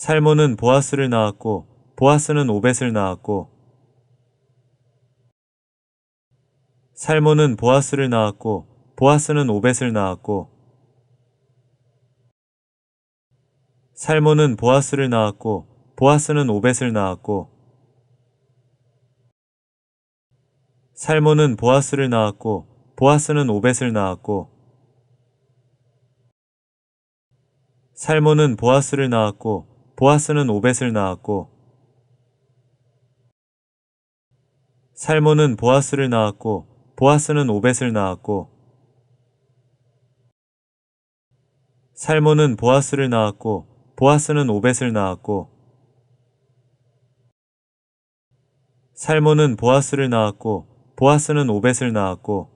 살몬은 보아스를 낳았고 보아스는 오벳을 낳았고 살몬은 보아스를 낳았고 보아스는 오벳을 낳았고 살몬은 보아스를 낳았고 보아스는 오벳을 낳았고 살몬은 보아스를 낳았고 보아스는 오벳을 낳았고 살몬은 보아스를 낳았고 보아스는 오벳을 낳았고 살몬은 보아스를 낳았고 보아스는 오벳을 낳았고 살몬은 보아스를 낳았고 보아스는 오벳을 낳았고 살몬은 보아스를 낳았고 보아스는 오벳을 낳았고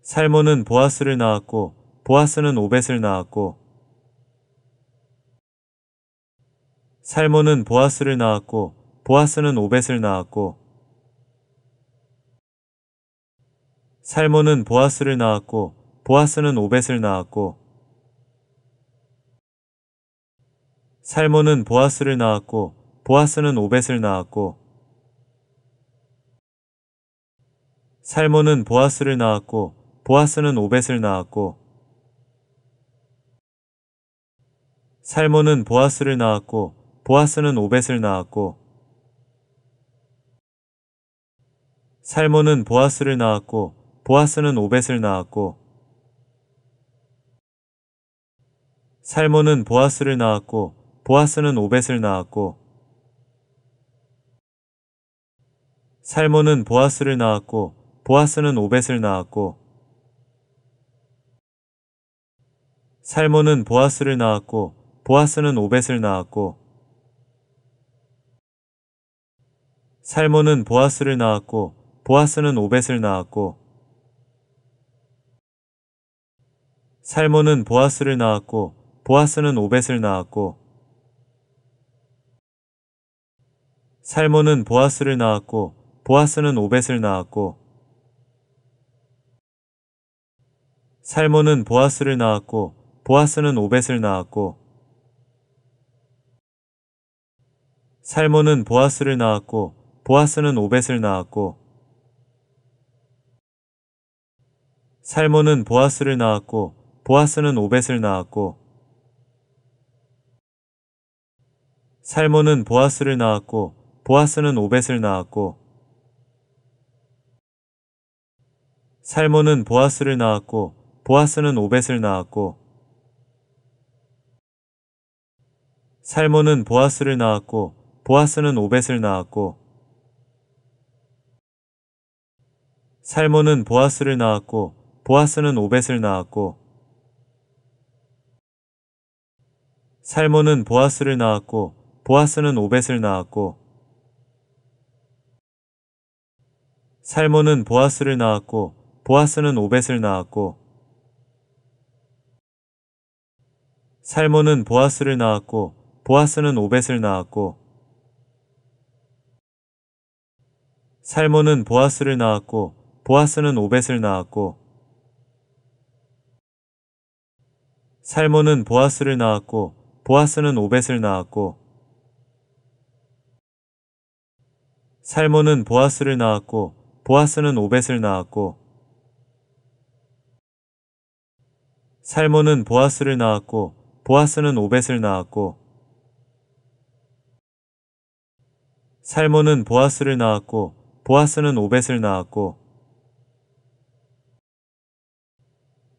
살몬은 보아스를 낳았고 보아스는 오벳을 낳았고 살몬은 보아스를 낳았고 보아스는 오벳을 낳았고 살몬은 보아스를 낳았고 보아스는 오벳을 낳았고 살몬은 보아스를 낳았고 보아스는 오벳을 낳았고 살몬은 보아스를 낳았고 보아스는 오벳을 낳았고 살몬은 보아스를 낳았고 보아스는 오벳을 낳았고 살몬은 보아스를 낳았고 보아스는 오벳을 낳았고 살몬은 보아스를 낳았고 보아스는 오벳을 낳았고 살몬은 보아스를 낳았고 보아스는 오벳을 낳았고 살몬은 보아스를 낳았고 보아스는 오벳을 낳았고 살몬은 보아스를 낳았고 보아스는 오벳을 낳았고 살몬은 보아스를 낳았고 보아스는 오벳을 낳았고 살몬은 보아스를 낳았고 보아스는 오벳을 낳았고 살몬은 보아스를 낳았고 보아스는 오벳을 낳았고 살몬은 보아스를 낳았고 보아스는 오벳을 낳았고 살몬은 보아스를 낳았고 보아스는 오벳을 낳았고 살몬은 보아스를 낳았고 보아스는 오벳을 낳았고 살몬은 보아스를 낳았고 보아스는 오벳을 낳았고 살몬은 보아스를 낳았고 보아스는 오벳을 낳았고 살몬은 보아스를 낳았고 보아스는 오벳을 낳았고 살몬은 보아스를 낳았고 보아스는 오벳을 낳았고 살몬은 보아스를 낳았고 보아스는 오벳을 낳았고 살몬은 보아스를 낳았고 보아스는 오벳을 낳았고 살몬은 보아스를 낳았고 보아스는 오벳을 낳았고 살몬은 보아스를 낳았고 보아스는 오벳을 낳았고 살몬은 보아스를 낳았고 보아스는 오벳을 낳았고 살몬은 보아스를 낳았고 보아스는 오벳을 낳았고 살몬은 보아스를 낳았고 보아스는 오벳을 낳았고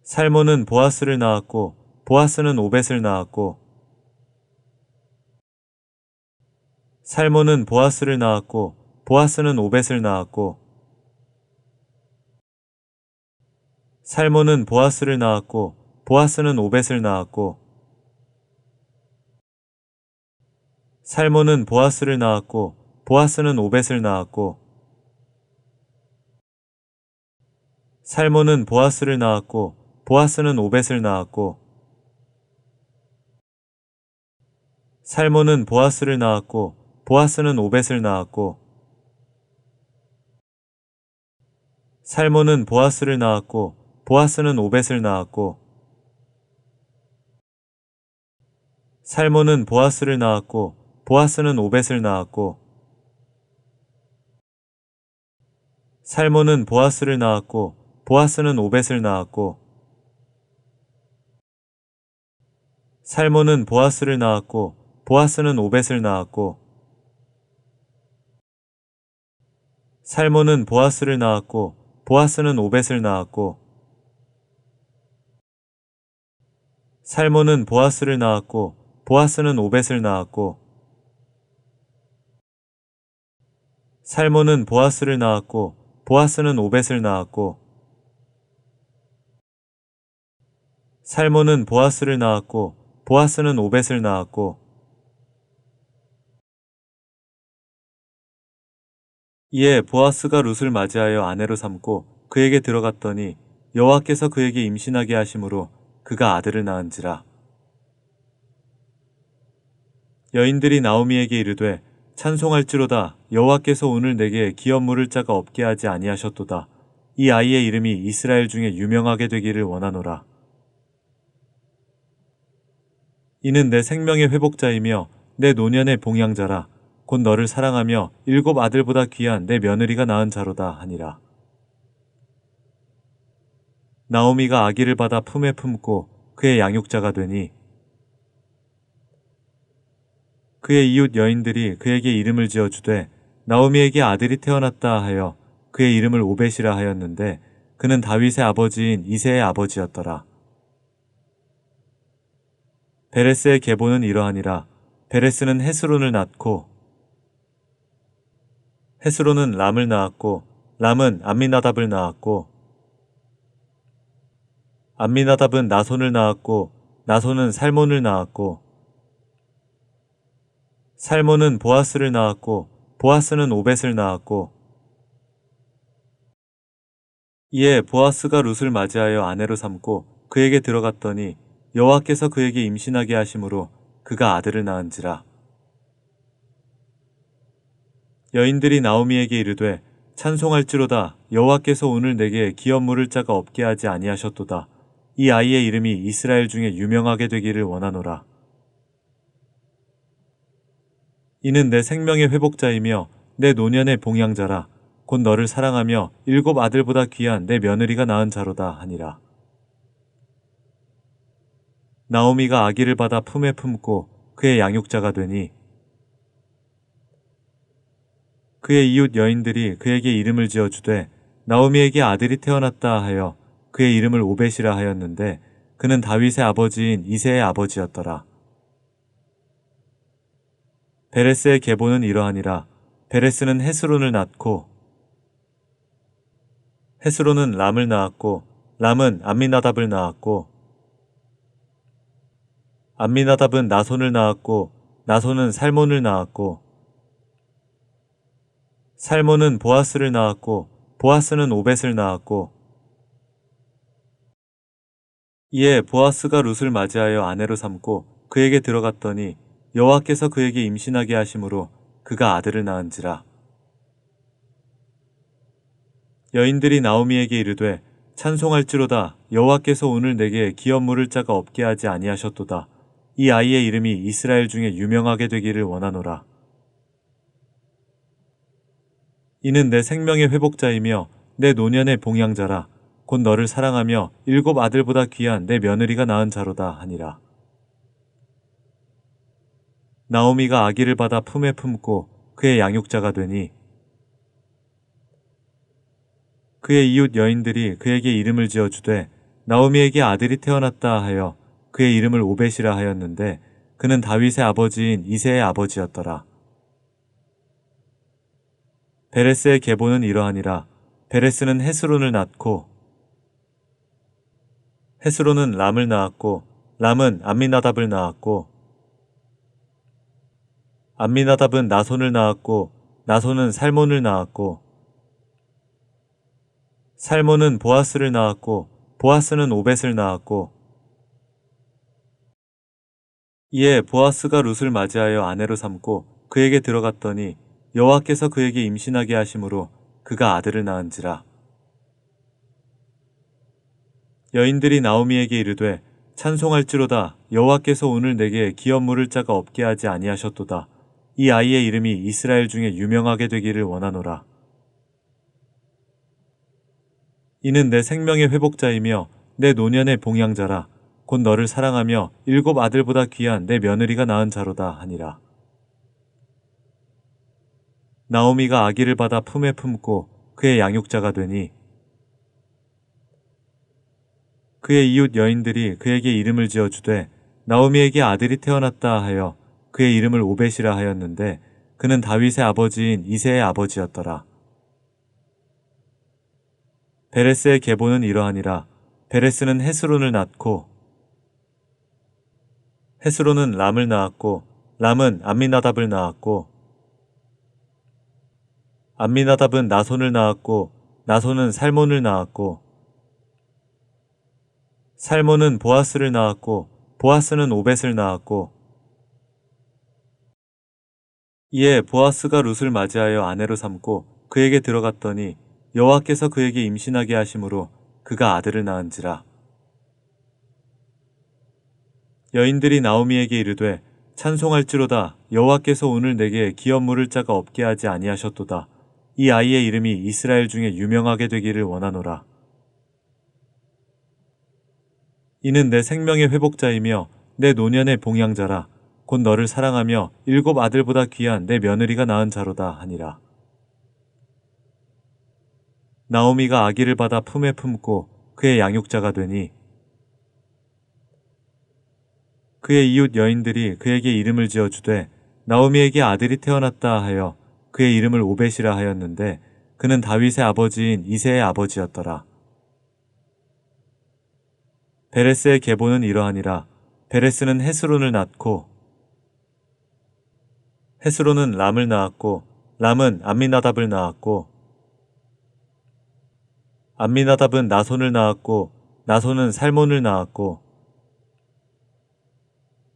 살몬은 보아스를 낳았고 보아스는 오벳을 낳았고 살몬은 보아스를 낳았고 보아스는 오벳을 낳았고 살몬은 보아스를 낳았고 보아스는 오벳을 낳았고 살몬은 보아스를 낳았고 보아스는 오벳을 낳았고 살몬은 보아스를 낳았고 보아스는 오벳을 낳았고 살몬은 보아스를 낳았고 보아스는 오벳을 낳았고 살몬은 보아스를 낳았고 보아스는 오벳을 낳았고 살몬은 보아스를 낳았고 보아스는 오벳을 낳았고 살몬은 보아스를 낳았고 보아스는 오벳을 낳았고 살몬은 보아스를 낳았고 보아스는 오벳을 낳았고 살몬은 보아스를 낳았고 보아스는 오벳을 낳았고 살몬은 보아스를 낳았고 보아스는 오벳을 낳았고 살몬은 보아스를 낳았고 보아스는 오벳을 낳았고 살몬은 보아스를 낳았고 보아스는 오벳을 낳았고 이에 보아스가 룻을 맞이하여 아내로 삼고 그에게 들어갔더니 여호와께서 그에게 임신하게 하심으로 그가 아들을 낳은지라. 여인들이 나오미에게 이르되 찬송할지로다. 여호와께서 오늘 내게 기업 물을 자가 없게 하지 아니하셨도다. 이 아이의 이름이 이스라엘 중에 유명하게 되기를 원하노라 이는 내 생명의 회복자이며 내 노년의 봉양자라 곧 너를 사랑하며 일곱 아들보다 귀한 내 며느리가 낳은 자로다 하니라 나오미가 아기를 받아 품에 품고 그의 양육자가 되니 그의 이웃 여인들이 그에게 이름을 지어 주되 나오미에게 아들이 태어났다 하여 그의 이름을 오벳이라 하였는데 그는 다윗의 아버지인 이세의 아버지였더라. 베레스의 계보는 이러하니라. 베레스는 헤스론을 낳고 헤스론은 람을 낳았고 람은 암미나답을 낳았고 암미나답은 나손을 낳았고 나손은 살몬을 낳았고 살몬은 보아스를 낳았고 보아스는 오벳을 낳았고 이에 보아스가 룻을 맞이하여 아내로 삼고 그에게 들어갔더니 여호와께서 그에게 임신하게 하심으로 그가 아들을 낳은지라. 여인들이 나오미에게 이르되 찬송할지로다. 여호와께서 오늘 내게 기업 물을 자가 없게 하지 아니하셨도다. 이 아이의 이름이 이스라엘 중에 유명하게 되기를 원하노라. 이는 내 생명의 회복자이며 내 노년의 봉양자라. 곧 너를 사랑하며 일곱 아들보다 귀한 내 며느리가 낳은 자로다 하니라. 나오미가 아기를 받아 품에 품고 그의 양육자가 되니 그의 이웃 여인들이 그에게 이름을 지어 주되 나오미에게 아들이 태어났다 하여 그의 이름을 오벳이라 하였는데 그는 다윗의 아버지인 이세의 아버지였더라. 베레스의 계보는 이러하니라. 베레스는 헤스론을 낳고 헤스론은 람을 낳았고 람은 암미나답을 낳았고 암미나답은 나손을 낳았고 나손은 살몬을 낳았고 살몬은 보아스를 낳았고 보아스는 오벳을 낳았고 이에 보아스가 룻을 맞이하여 아내로 삼고 그에게 들어갔더니 여호와께서 그에게 임신하게 하심으로 그가 아들을 낳은지라. 여인들이 나오미에게 이르되 찬송할지로다 여호와께서 오늘 내게 기업 물을 자가 없게 하지 아니하셨도다. 이 아이의 이름이 이스라엘 중에 유명하게 되기를 원하노라. 이는 내 생명의 회복자이며 내 노년의 봉양자라 곧 너를 사랑하며 일곱 아들보다 귀한 내 며느리가 낳은 자로다 하니라. 나오미가 아기를 받아 품에 품고 그의 양육자가 되니 그의 이웃 여인들이 그에게 이름을 지어 주되 나오미에게 아들이 태어났다 하여 그의 이름을 오벳이라 하였는데 그는 다윗의 아버지인 이세의 아버지였더라. 베레스의 계보는 이러하니라. 베레스는 헤스론을 낳고 헤스론은 람을 낳았고 람은 암미나답을 낳았고 암미나답은 나손을 낳았고 나손은 살몬을 낳았고 살몬은 보아스를 낳았고 보아스는 오벳을 낳았고 이에 보아스가 룻을 맞이하여 아내로 삼고 그에게 들어갔더니 여호와께서 그에게 임신하게 하심으로 그가 아들을 낳은지라 여인들이 나오미에게 이르되 찬송할지로다 여호와께서 오늘 내게 기업 물을 자가 없게 하지 아니하셨도다. 이 아이의 이름이 이스라엘 중에 유명하게 되기를 원하노라. 이는 내 생명의 회복자이며 내 노년의 봉양자라. 곧 너를 사랑하며 일곱 아들보다 귀한 내 며느리가 낳은 자로다 하니라. 나오미가 아기를 받아 품에 품고 그의 양육자가 되니 그의 이웃 여인들이 그에게 이름을 지어 주되 나오미에게 아들이 태어났다 하여 그의 이름을 오벳이라 하였는데 그는 다윗의 아버지인 이세의 아버지였더라. 베레스의 계보는 이러하니라. 베레스는 헤스론을 낳고 헤스론은 람을 낳았고 람은 암미나답을 낳았고 암미나답은 나손을 낳았고 나손은 살몬을 낳았고 살몬은 보아스를 낳았고 보아스는 오벳을 낳았고 이에 보아스가 룻을 맞이하여 아내로 삼고 그에게 들어갔더니 여호와께서 그에게 임신하게 하심으로 그가 아들을 낳은지라 여인들이 나오미에게 이르되 찬송할지로다. 여호와께서 오늘 내게 기업 물을 자가 없게 하지 아니하셨도다. 이 아이의 이름이 이스라엘 중에 유명하게 되기를 원하노라. 이는 내 생명의 회복자이며 내 노년의 봉양자라. 곧 너를 사랑하며 일곱 아들보다 귀한 내 며느리가 낳은 자로다 하니라. 나오미가 아기를 받아 품에 품고 그의 양육자가 되니 그의 이웃 여인들이 그에게 이름을 지어 주되 나오미에게 아들이 태어났다 하여 그의 이름을 오벳이라 하였는데 그는 다윗의 아버지인 이세의 아버지였더라. 베레스의 계보는 이러하니라. 베레스는 헤스론을 낳고 헤스론은 람을 낳았고 람은 암미나답을 낳았고 암미나답은 나손을 낳았고 나손은 살몬을 낳았고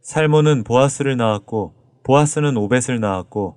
살몬은 보아스를 낳았고 보아스는 오벳을 낳았고